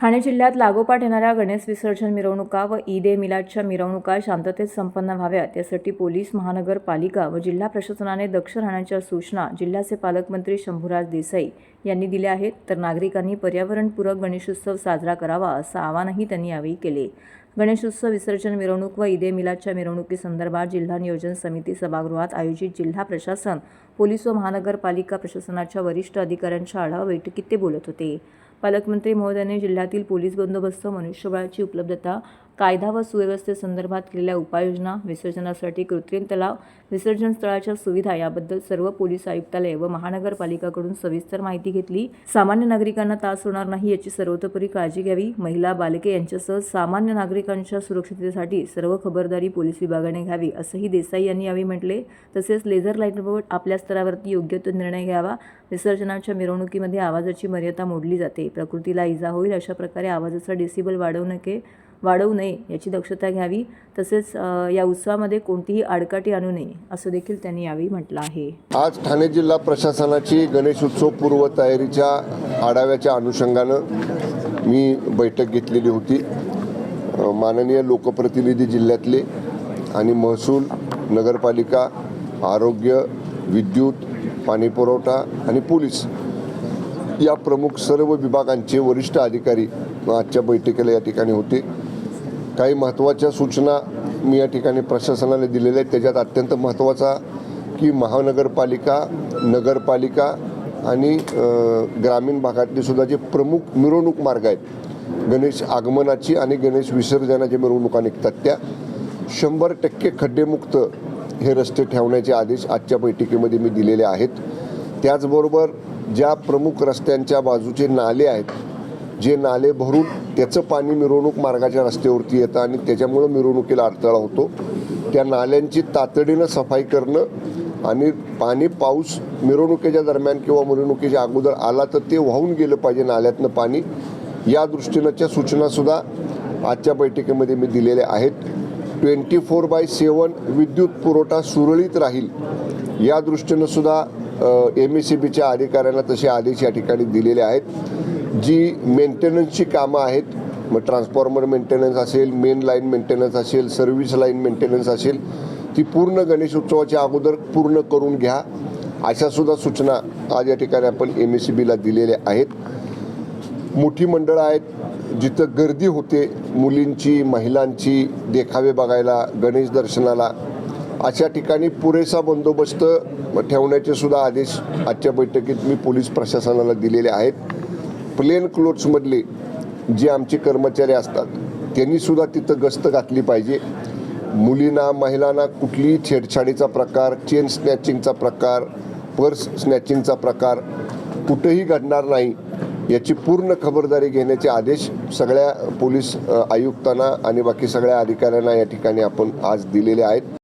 ठाणे जिल्ह्यात लागोपाठ येणाऱ्या गणेश विसर्जन मिरवणुका व ईद ए मिलादच्या मिरवणुका शांततेत संपन्न व्हाव्यात. यासाठी पोलीस महानगरपालिका व जिल्हा प्रशासनाने दक्ष राहण्याच्या सूचना जिल्ह्याचे पालकमंत्री शंभूराज देसाई यांनी दिल्या आहेत. तर नागरिकांनी पर्यावरणपूरक गणेशोत्सव साजरा करावा असं आवाहनही त्यांनी यावेळी केले. गणेशोत्सव विसर्जन मिरवणूक व ईद ए मिलादच्या मिरवणुकीसंदर्भात जिल्हा नियोजन समिती सभागृहात आयोजित जिल्हा प्रशासन पोलीस व महानगरपालिका प्रशासनाच्या वरिष्ठ अधिकाऱ्यांच्या आढावा बैठकीत ते बोलत होते. पालकमंत्री महोदयांनी जिल्ह्यातील पोलीस बंदोबस्त मनुष्यबळाची उपलब्धता कायदा व सुव्यवस्थेसंदर्भात केलेल्या उपाययोजना विसर्जनासाठी कृत्रिम तलाव विसर्जन स्थळाच्या सुविधा याबद्दल सर्व पोलीस आयुक्तालय व महानगरपालिकाकडून सविस्तर माहिती घेतली. सामान्य नागरिकांना त्रास होणार नाही याची सर्वतोपरी काळजी घ्यावी. महिला बालके यांच्यासह सामान्य नागरिकांच्या सुरक्षिततेसाठी सर्व खबरदारी पोलीस विभागाने घ्यावी असंही देसाई यांनी यावेळी म्हटले. तसेच लेझर लाईटबाबत आपल्या स्तरावरती योग्य तो निर्णय घ्यावा. विसर्जनाच्या मिरवणुकीमध्ये आवाजाची मर्यादा मोडली जाते. प्रकृतीला इजा होईल अशा प्रकारे आवाजाचा डेसिबल वाढवू नये वाढवू नये याची दक्षता घ्यावी. तसेच या उत्सवामध्ये कोणतीही आडकाठी आणू नये असं देखील त्यांनी यावेळी म्हटलं आहे. आज ठाणे जिल्हा प्रशासनाची गणेश उत्सव पूर्वतयारीच्या आढाव्याच्या अनुषंगानं मी बैठक घेतलेली होती. माननीय लोकप्रतिनिधी जिल्ह्यातले आणि महसूल नगरपालिका आरोग्य विद्युत पाणीपुरवठा आणि पोलीस या प्रमुख सर्व विभागांचे वरिष्ठ अधिकारी आजच्या बैठकीला या ठिकाणी होते. काही महत्त्वाच्या सूचना मी या ठिकाणी प्रशासनाने दिलेल्या आहेत. त्याच्यात अत्यंत महत्त्वाचा की महानगरपालिका नगरपालिका आणि ग्रामीण भागातले सुद्धा जे प्रमुख मिरवणूक मार्ग आहेत गणेश आगमनाची आणि गणेश विसर्जनाच्या मिरवणुका निघतात त्या. शंभर टक्के खड्डेमुक्त हे रस्ते ठेवण्याचे आदेश आजच्या बैठकीमध्ये मी दिलेले आहेत. त्याचबरोबर ज्या प्रमुख रस्त्यांच्या बाजूचे नाले आहेत जे नाले भरून त्याचं पाणी मिरवणूक मार्गाच्या रस्त्यावरती येतं आणि त्याच्यामुळं मिरवणुकीला अडथळा होतो. त्या नाल्यांची तातडीनं सफाई करणं आणि पाणी पाऊस मिरवणुकीच्या दरम्यान किंवा मिरवणुकीच्या अगोदर आला तर ते वाहून गेलं पाहिजे नाल्यातनं पाणी. या दृष्टीनंच्या सूचनासुद्धा आजच्या बैठकीमध्ये मी दिलेल्या आहेत. ट्वेंटी फोर बाय सेवन विद्युत पुरवठा सुरळीत राहील या दृष्टीनं सुद्धा एम एस सी बीच्या अधिकाऱ्यांना तसे आदेश या ठिकाणी दिलेले आहेत. जी मेंटेनन्सची कामं आहेत मग ट्रान्सफॉर्मर मेंटेनन्स असेल मेन लाईन मेंटेनन्स असेल सर्व्हिस लाईन मेंटेनन्स असेल ती पूर्ण गणेश उत्सवाच्या अगोदर पूर्ण करून घ्या. अशा सुद्धा सूचना आज या ठिकाणी आपण एम एस सी बीला दिलेल्या आहेत. मोठी मंडळं आहेत जिथं गर्दी होते मुलींची महिलांची देखावे बघायला गणेश दर्शनाला. अशा ठिकाणी पुरेसा बंदोबस्त ठेवण्याचे सुद्धा आदेश आजच्या बैठकीत मी पोलीस प्रशासनाला दिलेले आहेत. प्लेन क्लोथ्समधले जे आमचे कर्मचारी असतात त्यांनी सुद्धा तिथं गस्त घातली पाहिजे. मुलींना महिलांना कुठलीही छेडछाडीचा प्रकार चेन स्नॅचिंगचा प्रकार पर्स स्नॅचिंगचा प्रकार कुठंही घडणार नाही याची पूर्ण खबरदारी घेण्याचे आदेश सगळ्या पोलीस आयुक्तांना आणि बाकी सगळ्या अधिकाऱ्यांना या ठिकाणी आपण आज दिलेले आहेत.